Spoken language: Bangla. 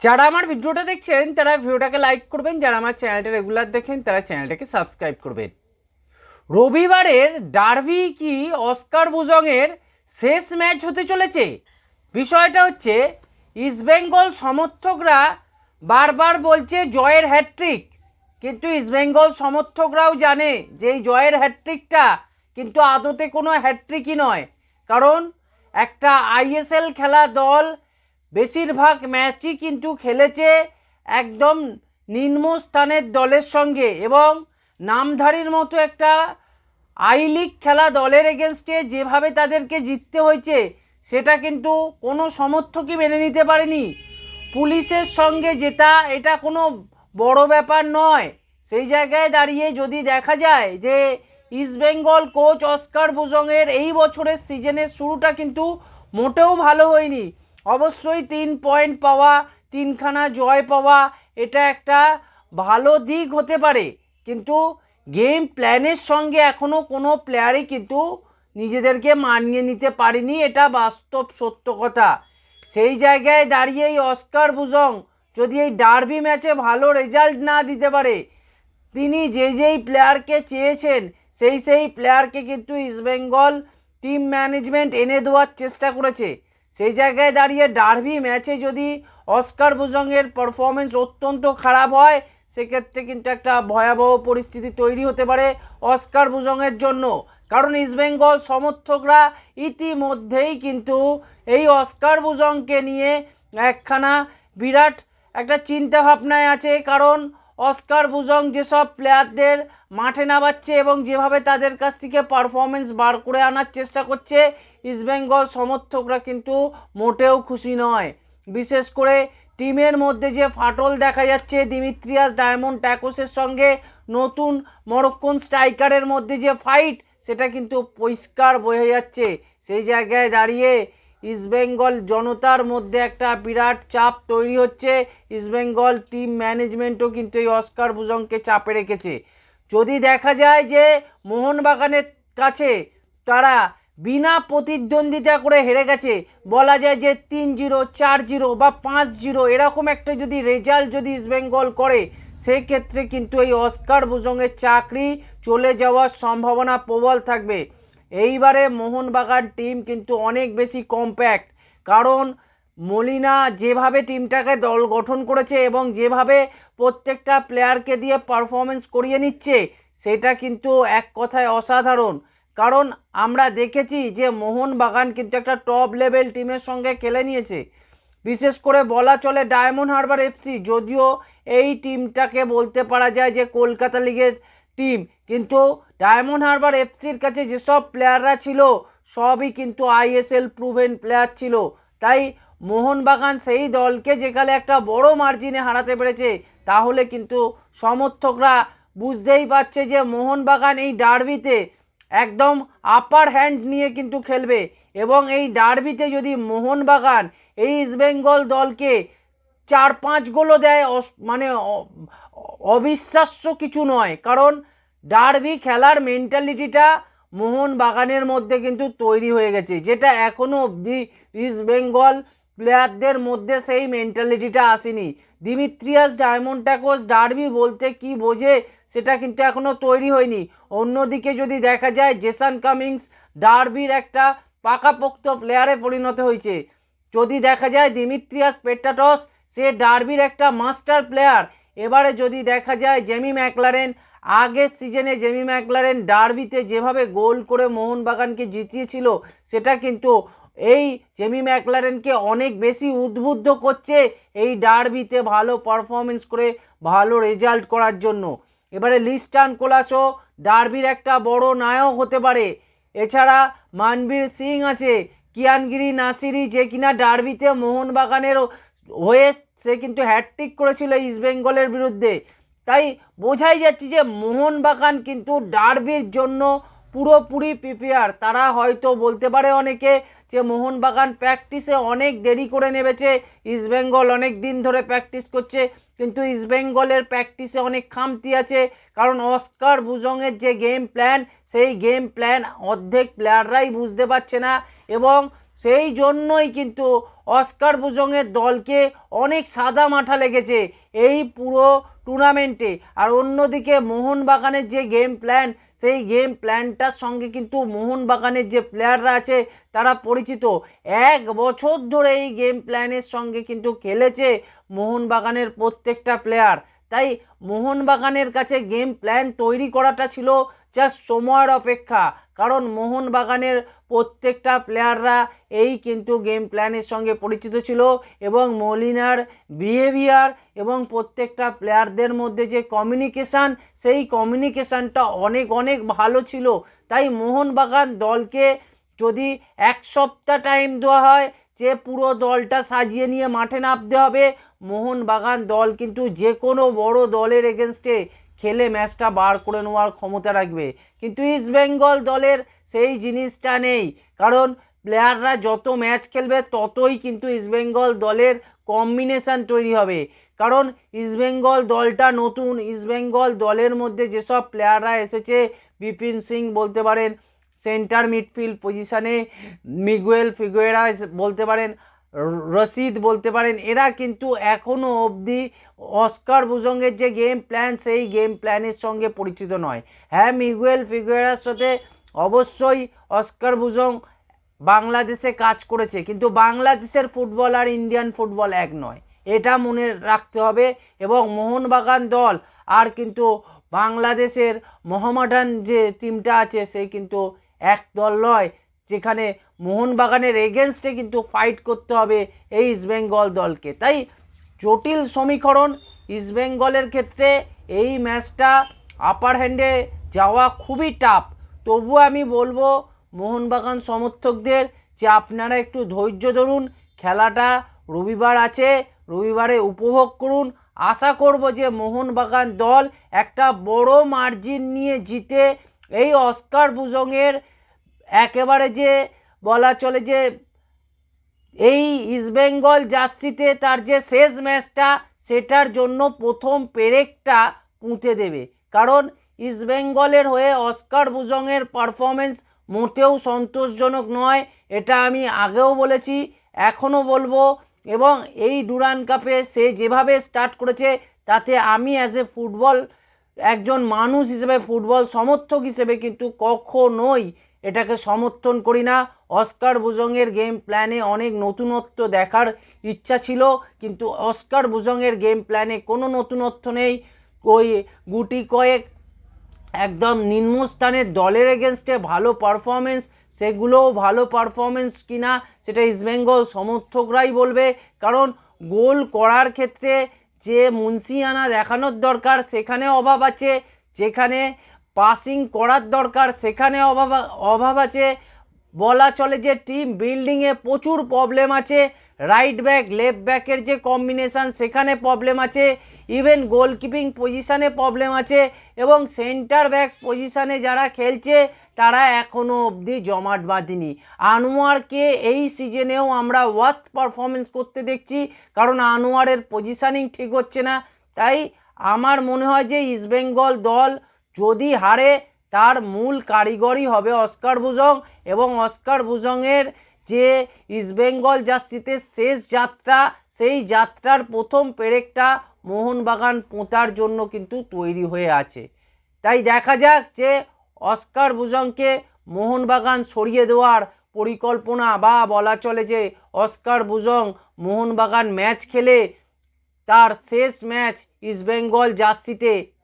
যারা আমার ভিডিওটা দেখছেন, তারা ভিডিওটাকে লাইক করবেন, যারা আমার চ্যানেলটা রেগুলার দেখেন, তারা চ্যানেলটাকে সাবস্ক্রাইব করবেন। রবিবারের ডার্বি কি অস্কার বুজংয়ের শেষ ম্যাচ হতে চলেছে? বিষয়টা হচ্ছে ইস্টবেঙ্গল সমর্থকরা বারবার বলছে জয়ের হ্যাট্রিক কিন্তু ইস্টবেঙ্গল সমর্থকরাও জানে যে এই জয়ের হ্যাট্রিকটা কিন্তু আদতে কোনো হ্যাট্রিকই নয়। কারণ একটা আইএসএল খেলা দল বেশিরভাগ ম্যাচই কিন্তু খেলেছে একদম নিম্ন স্থানের দলের সঙ্গে এবং নামধারীর মতো একটা আই লিগ খেলা দলের এগেনস্টে যেভাবে তাদেরকে জিততে হয়েছে, সেটা কিন্তু কোনো সমর্থকই মেনে নিতে পারেনি। পুলিশের সঙ্গে জেতা এটা কোনো বড় ব্যাপার নয়। সেই জায়গায় দাঁড়িয়ে যদি দেখা যায় যে ইস্টবেঙ্গল কোচ অস্কার বুজংয়ের এই বছরের সিজনের শুরুটা কিন্তু মোটেও ভালো হয়নি। অবশ্যই তিন পয়েন্ট পাওয়া, তিনখানা জয় পাওয়া, এটা একটা ভালো দিক হতে পারে। কিন্তু গেম প্ল্যানের সঙ্গে এখনও কোনো প্লেয়ারই কিন্তু নিজেদেরকে মানিয়ে নিতে পারেনি, এটা বাস্তব সত্য কথা। সেই জায়গায় দাঁড়িয়ে এই অস্কার বুজং যদি এই ডার্বি ম্যাচে ভালো রেজাল্ট না দিতে পারে, তিনি যে যেই প্লেয়ারকে চেয়েছেন, সেই সেই প্লেয়ারকে কিন্তু ইস্টবেঙ্গল টিম ম্যানেজমেন্ট এনে দেওয়ার চেষ্টা করেছে। সেই জায়গায় দাঁড়িয়ে ডার্বি ম্যাচে যদি অস্কার বুজংয়ের পারফরমেন্স অত্যন্ত খারাপ হয়, সেক্ষেত্রে কিন্তু একটা ভয়াবহ পরিস্থিতি তৈরি হতে পারে অস্কার বুজংয়ের জন্য। কারণ ইস্টবেঙ্গল সমর্থকরা ইতিমধ্যেই কিন্তু এই অস্কার বুজংকে নিয়ে একখানা বিরাট একটা চিন্তা ভাবনায় আছে। কারণ অস্কার বুজং যেসব প্লেয়ারদের মাঠে নামাচ্ছে এবং যেভাবে তাদের কাছ থেকে পারফরমেন্স বার করে আনার চেষ্টা করছে ইস্টবেঙ্গল সমর্থকরা কিন্তু মোটেও খুশি নয়। বিশেষ করে টিমের মধ্যে যে ফাটল দেখা যাচ্ছে, দিমিত্রিয়াস ডায়মন্ড ট্যাকোসের সঙ্গে নতুন মরক্কন স্ট্রাইকারের মধ্যে যে ফাইট, সেটা কিন্তু পরিষ্কার বোঝা যাচ্ছে। সেই জায়গায় দাঁড়িয়ে ইস্টবেঙ্গল জনতার মধ্যে একটা বিরাট চাপ তৈরি হচ্ছে। ইস্টবেঙ্গল টিম ম্যানেজমেন্টও কিন্তু এই অস্কার বুজংকে চাপে রেখেছে। যদি দেখা যায় যে মোহনবাগানের কাছে তারা বিনা প্রতিদ্বন্দ্বিতা করে হেরে গেছে। বলা যায় যে তিন জিরো, চার জিরো বা পাঁচ জিরো এরকম একটা যদি রেজাল্ট যদি ইস্টবেঙ্গল করে সেই ক্ষেত্রে কিন্তু এই অস্কার বুজংয়ের চাকরি চলে যাওয়ার সম্ভাবনা প্রবল থাকবে। এইবারে মোহনবাগান টিম কিন্তু অনেক বেশি কম্প্যাক্ট কারণ মলিনা যেভাবে টিমটাকে দল গঠন করেছে এবং যেভাবে প্রত্যেকটা প্লেয়ারকে দিয়ে পারফরমেন্স করিয়ে নিচ্ছে, সেটা কিন্তু এক কথায় অসাধারণ। কারণ আমরা দেখেছি যে মোহনবাগান কিন্তু একটা টপ লেভেল টিমের সঙ্গে খেলে নিয়েছে। বিশেষ করে বলা চলে ডায়মন্ড হারবার এফসি যদিও এই টিমটাকে বলতে পারা যায় যে কলকাতা লিগের টিম কিন্তু ডায়মন্ড হারবার এফসির কাছে যেসব প্লেয়াররা ছিল, সবই কিন্তু আইএসএল প্রুভেন প্লেয়ার ছিল। তাই মোহনবাগান সেই দলকে যেখানে একটা বড় মার্জিনে হারাতে পেরেছে, তাহলে কিন্তু সমর্থকরা বুঝতেই পারছে যে মোহনবাগান এই ডার্বিতে একদম আপার হ্যান্ড নিয়ে কিন্তু খেলবে। এবং এই ডার্বিতে যদি মোহনবাগান, এই ইস্টবেঙ্গল দলকে চার পাঁচ গোলও দেয় মানে অবিশ্বাস্য কিছু নয়। কারণ ডার্বি খেলার মেন্টালিটিটা মোহনবাগানের মধ্যে কিন্তু তৈরি হয়ে গেছে। যেটা এখনও অবধি ইস্ট বেঙ্গল প্লেয়ারদের মধ্যে সেই মেন্টালিটিটা আসেনি। দিমিত্রিয়াস ডায়মন্ড ট্যাকোস ডার্বি বলতে কি বোঝে সেটা কিন্তু এখনও তৈরি হয়নি। অন্যদিকে যদি দেখা যায়, জেসান কামিংস ডার্বির একটা পাকাপোক্ত প্লেয়ারে পরিণত হয়েছে। যদি দেখা যায়, দিমিত্রিয়াস পেট্টাটস সে ডার্বির একটা মাস্টার প্লেয়ার। এবারে যদি দেখা যায়, জেমি ম্যাকলারেন, আগের সিজনে জেমি ম্যাকলারেন ডার্বিতে যেভাবে গোল করে মোহনবাগানকে জিতিয়েছিল, সেটা কিন্তু এই জেমি ম্যাকলারেনকে অনেক বেশি উদ্বুদ্ধ করছে এই ডার্বিতে ভালো পারফরমেন্স করে, ভালো রেজাল্ট করার জন্য। এবারে লিস্টান কোলাসো ডার্বির একটা বড় নায়ক হতে পারে। এছাড়া মানবীর সিং আছে, কিয়ানগিরি নাসিরি যে কিনা ডার্বিতে মোহনবাগানের হয়ে সে কিন্তু হ্যাটট্রিক করেছিল ইস্টবেঙ্গলের বিরুদ্ধে। তাই বোঝাই যাচ্ছে যে মোহনবাগান কিন্তু ডার্বির জন্য পুরোপুরি প্রিপেয়ার তারা হয়তো বলতে পারে অনেকে যে মোহনবাগান প্র্যাকটিসে অনেক দেরি করে নেমেছে ইস্টবেঙ্গল অনেক দিন ধরে প্র্যাকটিস করছে, কিন্তু ইস্টবেঙ্গলের প্র্যাকটিসে অনেক খামতি আছে, কারণ অস্কার বুজংয়ের যে গেম প্ল্যান, সেই গেম প্ল্যান অর্ধেক প্লেয়াররাই বুঝতে পারছে না এবং সেই জন্যই কিন্তু অস্কার বুজংয়ের দলকে অনেক সাদা মাঠা লেগেছে এই পুরো টুর্নামেন্টে আর অন্যদিকে মোহনবাগানের যে গেম প্ল্যান সেই গেম প্ল্যানটার সঙ্গে কিন্তু মোহনবাগানের যে প্লেয়াররা আছে, তারা পরিচিত। এক বছর ধরে এই গেম প্ল্যানের সঙ্গে কিন্তু খেলেছে মোহনবাগানের প্রত্যেকটা প্লেয়ার তাই মোহনবাগানের কাছে গেম প্ল্যান তৈরি করাটা ছিল জাস্ট সময়ের অপেক্ষা। কারণ মোহনবাগানের প্রত্যেকটা প্লেয়াররা এই কিন্তু গেম প্ল্যানের সঙ্গে পরিচিত ছিল এবং মলিনার বিহেভিয়ার এবং প্রত্যেকটা প্লেয়ারদের মধ্যে যে কমিউনিকেশান সেই কমিউনিকেশানটা অনেক অনেক ভালো ছিল। তাই মোহনবাগান দলকে যদি এক সপ্তাহ টাইম দেওয়া হয়, যে পুরো দলটা সাজিয়ে নিয়ে মাঠে নামতে হবে, মোহনবাগান দল কিন্তু যে কোনো বড় দলের এগেনস্টে খেলে ম্যাচটা বার করে নেওয়ার ক্ষমতা রাখবে। কিন্তু ইস্ট বেঙ্গল দলের সেই জিনিসটা নেই। কারণ প্লেয়াররা যত ম্যাচ খেলবে, ততই কিন্তু ইস্টবেঙ্গল দলের কম্বিনেশান তৈরি হবে। কারণ ইস্টবেঙ্গল দলটা নতুন। ইস্টবেঙ্গল দলের মধ্যে যেসব প্লেয়াররা এসেছে, বিপিন সিং বলতে পারেন সেন্টার মিডফিল্ড পজিশানে মিগুয়েল ফিগুয়েরা বলতে পারেন রশিদ বলতে পারেন, এরা কিন্তু এখনও অবধি অস্কার বুজঙ্গের যে গেম প্ল্যান সেই গেম প্ল্যানের সঙ্গে পরিচিত নয়। হ্যাঁ মিগুয়েল ফিগুয়েরার সাথে অবশ্যই অস্কার বুজং বাংলাদেশে কাজ করেছে, কিন্তু বাংলাদেশের ফুটবল আর ইন্ডিয়ান ফুটবল এক নয়। এটা মনে রাখতে হবে এবং মোহনবাগান দল আর কিন্তু বাংলাদেশের মোহামেডান যে টিমটা আছে সেই কিন্তু এক দল নয়, যেখানে মোহনবাগানের এগেনস্টে কিন্তু ফাইট করতে হবে এই ইস্টবেঙ্গল দলকে। তাই জটিল সমীকরণ ইস্টবেঙ্গলের ক্ষেত্রে এই ম্যাচটা আপার হ্যান্ডে যাওয়া খুবই টাফ তবু আমি বলব মোহনবাগান সমর্থকদের যে আপনারা একটু ধৈর্য ধরুন, খেলাটা রবিবার আছে, রবিবারে উপভোগ করুন। আশা করব যে মোহনবাগান দল একটা বড় মার্জিন নিয়ে জিতে এই অস্কার বুজংয়ের একেবারে যে বলা চলে যে এই ইস্টবেঙ্গল জার্সিতে তার যে শেষ ম্যাচটা, সেটার জন্য প্রথম পেরেকটা পুঁতে দেবে। কারণ ইস্টবেঙ্গলের হয়ে অস্কার বুজংয়ের পারফরমেন্স মোটেও সন্তোষজনক নয়, এটা আমি আগেও বলেছি, এখনও বলব। এবং এই ডুরান কাপে সে যেভাবে স্টার্ট করেছে, তাতে আমি অ্যাজ এ ফুটবল, একজন মানুষ হিসেবে, ফুটবল সমর্থক হিসেবে কিন্তু কখনোই এটাকে সমর্থন করি না। অস্কার বুজংয়ের গেম প্ল্যানে অনেক নতুনত্ব দেখার ইচ্ছা ছিল, কিন্তু অস্কার বুজংয়ের গেম প্ল্যানে কোনো নতুনত্ব নেই। ওই গুটি কয়েক একদম নিম্নস্থানের দলের এগেনস্টে ভালো পারফরমেন্স সেগুলোও ভালো পারফরমেন্স কিনা সেটা ইস্টবেঙ্গল সমর্থকরাই বলবে। কারণ গোল করার ক্ষেত্রে যে মুন্সিয়ানা দেখানোর দরকার, সেখানে অভাব আছে। যেখানে পাসিং করার দরকার, সেখানে অভাব অভাব আছে। বলা চলে যে টিম বিল্ডিংয়ে প্রচুর প্রবলেম আছে রাইট ব্যাক লেফট ব্যাকের যে কম্বিনেশান সেখানে প্রবলেম আছে ইভেন গোলকিপিং পজিশানে প্রবলেম আছে, এবং সেন্টার ব্যাক পজিশানে যারা খেলছে, তারা এখনও অবধি জমাট বাঁধেনি। আনোয়ারকে এই সিজনেও আমরা ওয়ার্স্ট পারফরমেন্স করতে দেখছি, কারণ আনোয়ারের পজিশানিং ঠিক হচ্ছে না। তাই আমার মনে হয় যে ইস্টবেঙ্গল দল যদি হারে তার মূল কারিগরই হবে অস্কার বুজং এবং অস্কার বুজংয়ের যে ইস্টবেঙ্গল জার্সিতে শেষ যাত্রা, সেই যাত্রার প্রথম পেরেকটা মোহনবাগান পোঁতার জন্য কিন্তু তৈরি হয়ে আছে। তাই দেখা যাক যে অস্কার বুজংকে মোহনবাগান সরিয়ে দেওয়ার পরিকল্পনা বা বলা চলে যে অস্কার বুজং মোহনবাগান ম্যাচ খেলে তার শেষ ম্যাচ ইস্টবেঙ্গল জার্সিতে